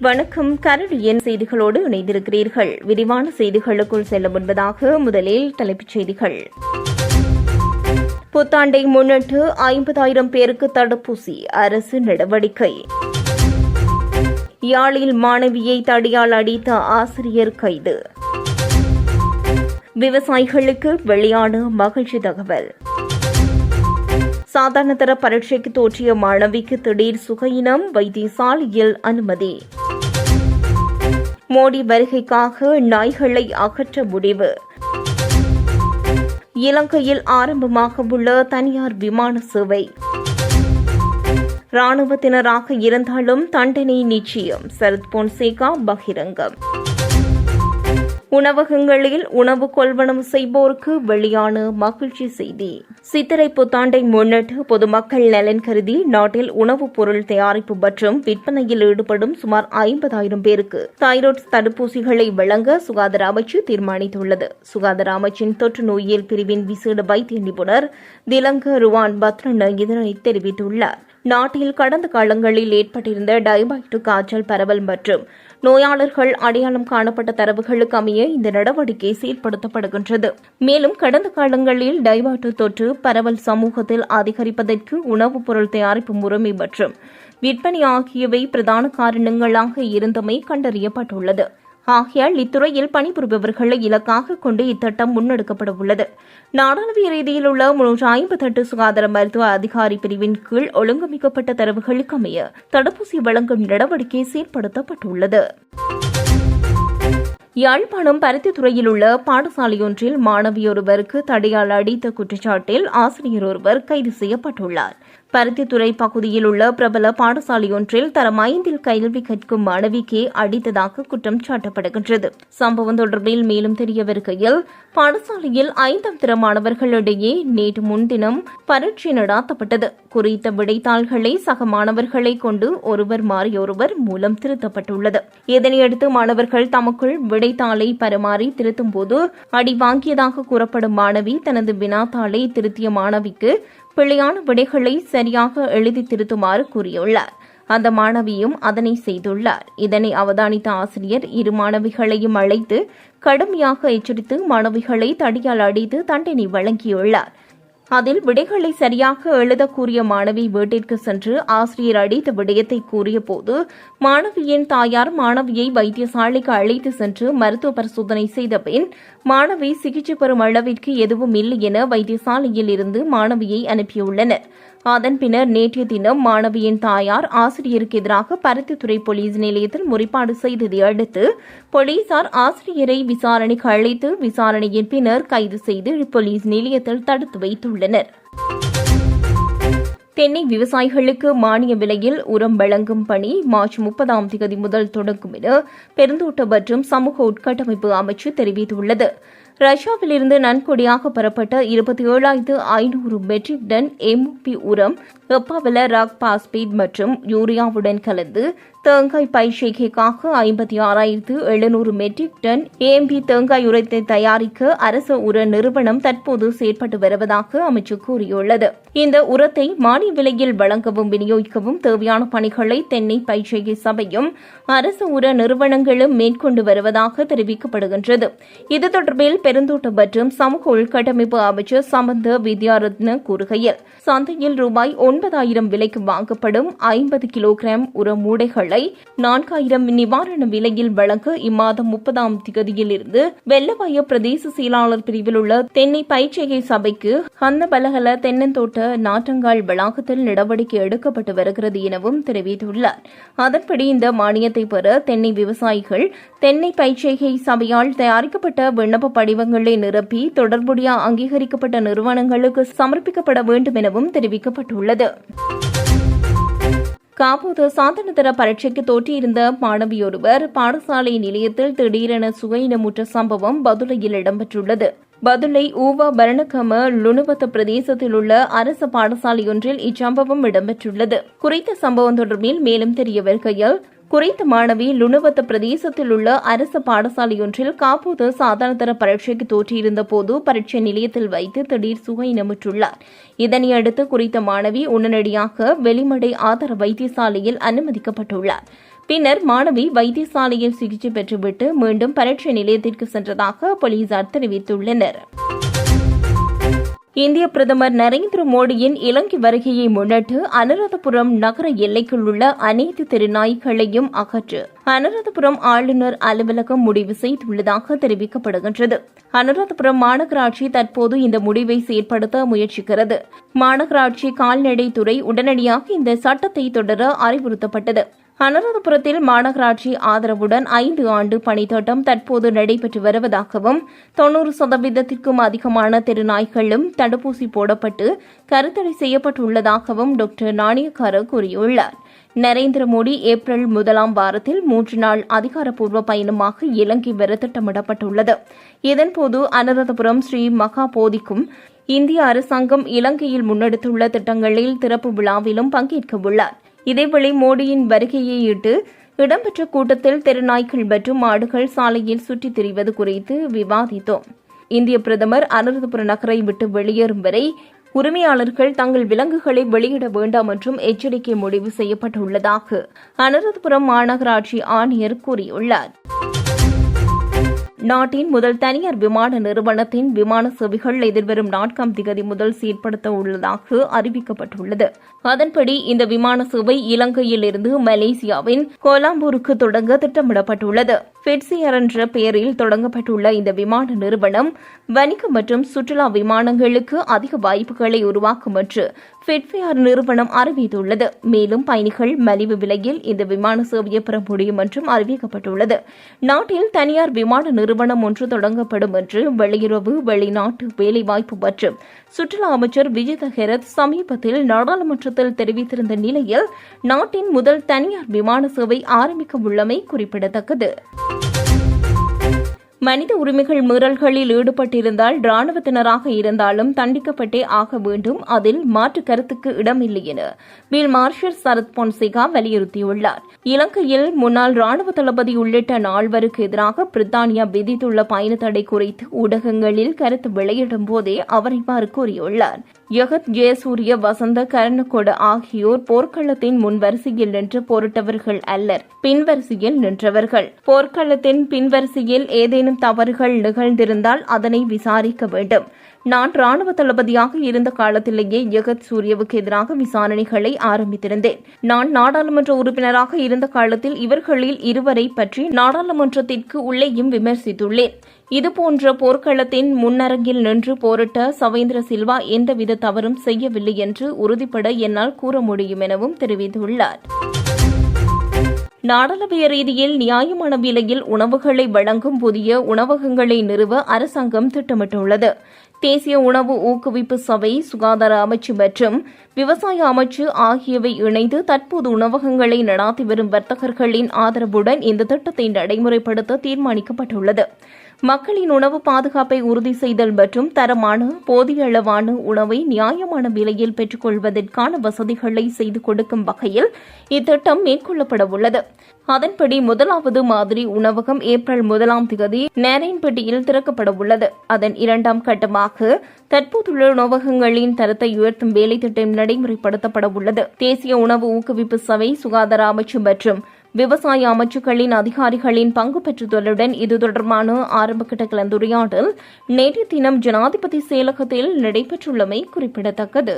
வணக்கம். கரடியின் செய்திகளோடு இணைந்திருக்கிறீர்கள். விரிவான செய்திகளுக்குள் செல்ல முன்பதாக முதலில் தலைப்புச் செய்திகள். புத்தாண்டை முன்னிட்டு ஐம்பதாயிரம் பேருக்கு தடுப்பூசி அரசு நடவடிக்கை. யாழில் மாணவியை தடியால் அடித்த ஆசிரியர் கைது. விவசாயிகளுக்கு வெளியான மகிழ்ச்சி தகவல். சாதாரண தர பரீட்சைக்கு தோற்றிய மாணவிக்கு திடீர் சுகையினம் வைத்தியசாலையில் அனுமதி. மோடி வருகைக்காக நாய்களை அகற்ற முடிவு. இலங்கையில் ஆரம்பமாக உள்ள தனியார் விமான சேவை. ராணுவத்தினராக இருந்தாலும் தண்டனை நிச்சயம். சரத் பொன்சேகா பகிரங்கம். உணவகங்களில் உணவு கொள்வனம் செய்வோருக்கு வெளியான மகிழ்ச்சி செய்தி. சித்திரை புத்தாண்டை முன்னிட்டு பொதுமக்கள் நலன் கருதி நாட்டில் உணவுப் பொருள் தயாரிப்பு மற்றும் விற்பனையில் ஈடுபடும் சுமார் ஐம்பதாயிரம் பேருக்கு தைராய்டு தடுப்பூசிகளை வழங்க சுகாதார அமைச்சு தீர்மானித்துள்ளது. சுகாதார அமைச்சின் தொற்று நோயியல் பிரிவின் விசேட வைத்திய நிபுணர் திலங்க ருவான் பத்ரன் இதனை தெரிவித்துள்ளார். நாட்டில் கடந்த காலங்களில் ஏற்பட்டிருந்த டைபாய்டு காய்ச்சல் பரவல் மற்றும் நோயாளர்கள் அடையாளம் காணப்பட்ட தரவுகளுக்கு அமைய இந்த நடவடிக்கை செயல்படுத்தப்படுகின்றது மேலும் கடந்த காலங்களில் டைவாட்டு தொற்று பரவல் சமூகத்தில் அதிகரிப்பதற்கு உணவுப் பொருள் தயாரிப்பு முறைமை மற்றும் விற்பனை ஆகியவை பிரதான காரணங்களாக இருந்தமை கண்டறியப்பட்டுள்ளது. ஆகையால் இத்துறையில் பணிபுரிபவர்களை இலக்காக கொண்டு இத்திட்டம் முன்னெடுக்கப்பட உள்ளது நாடாளுமன்ற ரீதியில் உள்ள முன்னூற்று ஐம்பத்தெட்டு சுகாதார மருத்துவ அதிகாரி பிரிவின் கீழ் ஒழுங்கமைக்கப்பட்ட தரவுகளுக்கு அமைய தடுப்பூசி வழங்கும் நடவடிக்கை செயல்படுத்தப்பட்டுள்ளது யாழ்ப்பாணம் பருத்தித்துறையில் உள்ள பாடசாலையொன்றில் மாணவியொருவருக்கு தடையால் அடித்த குற்றச்சாட்டில் ஆசிரியர் ஒருவர் கைது செய்யப்பட்டுள்ளார். பருத்தித்துறை பகுதியில் உள்ள பிரபல பாடசாலையொன்றில் தரம் ஐந்தில் கல்வி கற்கும் மாணவிக்கே அடித்ததாக குற்றம் சாட்டப்படுகின்றது. சம்பவம் தொடர்பில் மேலும் தெரியவிருக்கையில் பாடசாலையில் ஐந்தாம் தர மாணவர்களிடையே நேற்று முன்தினம் பரீட்சை நடாத்தப்பட்டது. குறித்த விடைத்தாள்களை சக மாணவர்களை கொண்டு ஒருவர் மாறியொருவர் மூலம் திருத்தப்பட்டுள்ளது. இதனையடுத்து மாணவர்கள் தமக்குள் விடை விடைத்தாளை பரிமாறி திருத்தும் போது அடி வாங்கியதாக கூறப்படும் மாணவி தனது வினாத்தாளை திருத்திய மாணவிக்கு பிழையான விடைகளை சரியாக எழுதி திருத்துமாறு கூறியுள்ளார். அந்த மாணவியும் அதனை செய்துள்ளார். இதனை அவதானித்த ஆசிரியர் இரு மாணவிகளையும் அழைத்து கடுமையாக எச்சரித்து மாணவிகளை தடியால் அடித்து தண்டனை வழங்கியுள்ளார். அதில் விடைகளை சரியாக எழுதக்கூறிய மாணவி வீட்டிற்கு சென்று ஆசிரியர் அடித்த விடயத்தை கூறியபோது மாணவியின் தாயார் மாணவியை வைத்தியசாலைக்கு அழைத்து சென்று மருத்துவ பரிசோதனை செய்த பின் மாணவி சிகிச்சை பெறும் அளவிற்கு எதுவும் இல்லை என வைத்தியசாலையில் இருந்து மாணவியை அனுப்பியுள்ளனர். அதன் பின்னர் நேற்றைய தினம் மாணவியின் தாயார் ஆசிரியருக்கு எதிராக பருத்தித்துறை போலீஸ் நிலையத்தில் முறைப்பாடு செய்ததை அடுத்து போலீசார் ஆசிரியரை விசாரணைக்கு அழைத்து விசாரணையின் பின்னர் கைது செய்து போலீஸ் நிலையத்தில் தடுத்து வைத்துள்ளனர். தென்னை விவசாயிகளுக்கு மானிய விலையில் உரம் வழங்கும் பணி மார்ச் முப்பதாம் தேதி முதல் தொடங்கும் என பெருந்தோட்ட மற்றும் சமூக உட்கட்டமைப்பு அமைச்சு தெரிவித்துள்ளது. ரஷ்யாவிலிருந்து நன்கொடியாக பெறப்பட்ட இருபத்தி ஏழாயிரத்து ஐநூறு மெட்ரிக் டன் எம்ஓபி உரம் வெப்பாவல ராக் பாஸ்பேட் மற்றும் யூரியாவுடன் கலந்து தேங்காய் பயிர்செய்கைக்காக ஐம்பத்தி ஆறாயிரத்து எழுநூறு மெட்ரிக் டன் ஏம்பி தேங்காய் உரத்தை தயாரிக்க அரசு உர நிறுவனம் தற்போது செயற்பட்டு வருவதாக அமைச்சர் கூறியுள்ளது. இந்த உரத்தை மானிய விலையில் வழங்கவும் விநியோகிக்கவும் தேவையான பணிகளை தென்னை பயிர்செய்கை சபையும் அரசு உர நிறுவனங்களும் மேற்கொண்டு வருவதாக தெரிவிக்கப்படுகின்றது. இது தொடர்பில் பெருந்தோட்டம் மற்றும் சமூக உள்கட்டமைப்பு அமைச்சர் சம்பந்த வித்யாரத்ன கூறுகையில் சந்தையில் ரூபாய் ஒன்பதாயிரம் விலைக்கு வாங்கப்படும் ஐம்பது கிலோகிராம் உர மூடைகள் நான்காயிரம் நிவாரண விலையில் வழங்க இம்மாதம் முப்பதாம் தேதியிலிருந்து வெள்ளவாய பிரதேச செயலாளர் பிரிவில் உள்ள தென்னை பயிற்சிகை சபைக்கு ஹன்னபலகல தென்னந்தோட்ட நாற்றங்கால் வளாகத்தில் நடவடிக்கை எடுக்கப்பட்டு வருகிறது எனவும் தெரிவித்துள்ளார். அதன்படி இந்த மானியத்தை பெற தென்னை விவசாயிகள் தென்னை பயிற்சிகை சபையால் தயாரிக்கப்பட்ட விண்ணப்ப படிவங்களை நிரப்பி தொடர்புடைய அங்கீகரிக்கப்பட்ட நிறுவனங்களுக்கு சமர்ப்பிக்கப்பட வேண்டும் எனவும் தெரிவிக்கப்பட்டுள்ளது. காப்போது சாதனதர பரீட்சைக்கு தோற்றியிருந்த மாணவியொருவர் பாடசாலை நிலையத்தில் திடீரென சுகையினமுற்ற சம்பவம் பதுளையில் இடம்பெற்றுள்ளது. பதுளை ஊவா பரணகம லுணுவத்த பிரதேசத்தில் உள்ள அரசு பாடசாலையொன்றில் இச்சம்பவம் இடம்பெற்றுள்ளது. குறித்த சம்பவம் தொடர்பில் மேலும் தெரிய வருகையில் குறித்த மாணவி லுணவத்த பிரதேசத்தில் உள்ள அரசு பாடசாலையொன்றில் காப்போது சாதாரணதர பரீட்சைக்கு தோற்றியிருந்த போது பரீட்சை நிலையத்தில் வைத்து திடீர் சுகையினமுற்றுள்ளார் இதனையடுத்து குறித்த மாணவி உடனடியாக வெளிமடை ஆதார வைத்தியசாலையில் அனுமதிக்கப்பட்டுள்ளார். பின்னர் மாணவி வைத்தியசாலையில் சிகிச்சை பெற்றுவிட்டு மீண்டும் பரீட்சை நிலையத்திற்கு சென்றதாக போலீசார் தெரிவித்துள்ளனர். இந்திய பிரதமர் நரேந்திர மோடியின் இலங்கை வருகையை முன்னிட்டு அனுராதபுரம் நகர எல்லைக்குள் உள்ள அனைத்து திருநாய்களையும் அகற்று அனுராதபுரம் ஆளுநர் அலுவலகம் முடிவு செய்துள்ளதாக தெரிவிக்கப்படுகின்றது. அனுராதபுரம் மாநகராட்சி தற்போது இந்த முடிவை செயற்படுத்த முயற்சிக்கிறது. மாநகராட்சி கால்நடைத்துறை உடனடியாக இந்த சட்டத்தை தொடர அறிவுறுத்தப்பட்டது. அனுராதபுரத்தில் மாநகராட்சி ஆதரவுடன் ஐந்து ஆண்டு பணித்தோட்டம் தற்போது நடைபெற்று வருவதாகவும் தொன்னூறு சதவீதத்திற்கும் அதிகமான திருநாய்களும் தடுப்பூசி போடப்பட்டு கருத்தடை செய்யப்பட்டுள்ளதாகவும் டாக்டர் நாணயக்கார கூறியுள்ளார். நரேந்திர மோடி ஏப்ரல் முதலாம் வாரத்தில் மூன்று நாள் அதிகாரப்பூர்வ பயணமாக இலங்கை வர திட்டமிடப்பட்டுள்ளது. இதன்போது அனுராதபுரம் ஸ்ரீ மகா போதிக்கும் இந்திய அரசாங்கம் இலங்கையில் முன்னெடுத்துள்ள திட்டங்களில் திறப்பு விழாவிலும் பங்கேற்க உள்ளார் இதேவேளை மோடியின் வருகையையிட்டு இடம்பெற்ற கூட்டத்தில் தெருநாய்கள் மற்றும் மாடுகள் சாலையில் சுற்றித் திரிவது குறித்து விவாதித்தோம். இந்திய பிரதமர் அனுரதபுர நகரை விட்டு வெளியேறும் வரை உரிமையாளர்கள் தங்கள் விலங்குகளை வெளியிட வேண்டாம் என்றும் எச்சரிக்கை முடிவு செய்யப்பட்டுள்ளதாக அனுரதபுரம் மாநகராட்சி ஆணையர் கூறியுள்ளார். நாட்டின் முதல் தனியார் விமான நிறுவனத்தின் விமான சேவைகள் எதிர்வரும் நான்காம் திகதி முதல் செயற்படுத்த உள்ளதாக அறிவிக்கப்பட்டுள்ளது. அதன்படி இந்த விமான சேவை இலங்கையில் இருந்து மலேசியாவின் கோலாம்பூருக்கு தொடங்க திட்டமிடப்பட்டுள்ளது. பிட்சியர் என்ற பெயரில் தொடங்கப்பட்டுள்ள இந்த விமான நிறுவனம் வணிக மற்றும் சுற்றுலா விமானங்களுக்கு அதிக வாய்ப்புகளை உருவாக்கும் என்று பிட்ஃபேர் நிறுவனம் அறிவித்துள்ளது. மேலும் பயணிகள் மலிவு விலையில் இந்த விமான சேவையை பெற முடியும் என்றும் அறிவிக்கப்பட்டுள்ளது. நாட்டில் தனியார் விமான நிறுவனம் ஒன்று தொடங்கப்படும் என்று வெளியுறவு வெளிநாட்டு வேலைவாய்ப்பு மற்றும் சுற்றுலா அமைச்சர் விஜித ஹெரத் சமீபத்தில் நாடாளுமன்றத்தில் தெரிவித்திருந்த நிலையில் நாட்டின் முதல் தனியார் விமான சேவை ஆரம்பிக்க உள்ளமை குறிப்பிடத்தக்கது. மனித உரிமைகள் மீறல்களில் ஈடுபட்டிருந்தால் ராணுவத்தினராக இருந்தாலும் தண்டிக்கப்பட்டே ஆக வேண்டும். அதில் மாற்று கருத்துக்கு இடமில்லை என பீல் மார்ஷல் சரத் பொன்சேகா வலியுறுத்தியுள்ளார். இலங்கையில் முன்னாள் ராணுவ தளபதி உள்ளிட்ட நால்வருக்கு எதிராக பிரித்தானியா விதித்துள்ள பயண தடை குறித்து ஊடகங்களில் கருத்து வெளியிடும் போதே அவர் இவ்வாறு கூறியுள்ளார். யகத் ஜெயசூரிய வசந்த கரணக்கொட ஆகியோர் போர்க்களத்தின் முன்வரிசையில் நின்று போரிட்டவர்கள் அல்லர். பின்வரிசையில் நின்றவர்கள். போர்க்களத்தின் பின்வரிசையில் ஏதேனும் தவறுகள் நிகழ்ந்திருந்தால் அதனை விசாரிக்க வேண்டும். நான் ராணுவ தளபதியாக இருந்த காலத்திலேயே யகத் சூரியவுக்கு எதிராக விசாரணைகளை ஆரம்பித்திருந்தேன். நான் நாடாளுமன்ற உறுப்பினராக இருந்த காலத்தில் இவர்களில் இருவரை பற்றி நாடாளுமன்றத்திற்கு உள்ளேயும் விமர்சித்துள்ளேன். இதுபோன்ற போர்க்களத்தின் முன்னரங்கில் நின்று போரிட்ட சவேந்திர சில்வா எந்தவித தவறும் செய்யவில்லை என்று உறுதிப்பட என்னால் கூற முடியும் எனவும் தெரிவித்துள்ளார். நாடாளுமன்ற ரீதியில் நியாயமான விலையில் உணவுகளை வழங்கும் புதிய உணவகங்களை நிறுவ அரசாங்கம் திட்டமிட்டுள்ளது. தேசிய உணவு ஊக்குவிப்பு சபை சுகாதார அமைச்சு மற்றும் விவசாய அமைச்சு ஆகியவை இணைந்து தற்போது உணவகங்களை நடாத்தி வரும் வர்த்தகர்களின் ஆதரவுடன் இந்த திட்டத்தை நடைமுறைப்படுத்த தீர்மானிக்கப்பட்டுள்ளது. மக்களின் உணவு பாதுகாப்பை உறுதி செய்தல் மற்றும் தரமான போதிய அளவான உணவை நியாயமான விலையில் பெற்றுக்கொள்வதற்கான வசதிகளை செய்து கொடுக்கும் வகையில் இத்திட்டம் மேற்கொள்ளப்பட உள்ளது அதன்படி முதலாவது மாதிரி உணவகம் ஏப்ரல் முதலாம் தேதி நேரன்பட்டியில் திறக்கப்பட உள்ளது அதன் இரண்டாம் கட்டமாக தற்போதுள்ள உணவகங்களின் தரத்தை உயர்த்தும் வேலை திட்டம் நடைமுறைப்படுத்தப்பட உள்ளது தேசிய உணவு ஊக்குவிப்பு சபை சுகாதார அமைச்சு மற்றும் விவசாய அமைச்சுக்களின் அதிகாரிகளின் பங்கு பெற்றுதலுடன் இது தொடர்பான ஆரம்பகட்ட கலந்துரையாடல் நேற்று தினம் ஜனாதிபதி செயலகத்தில் நடைபெற்றுள்ளமை குறிப்பிடத்தக்கது.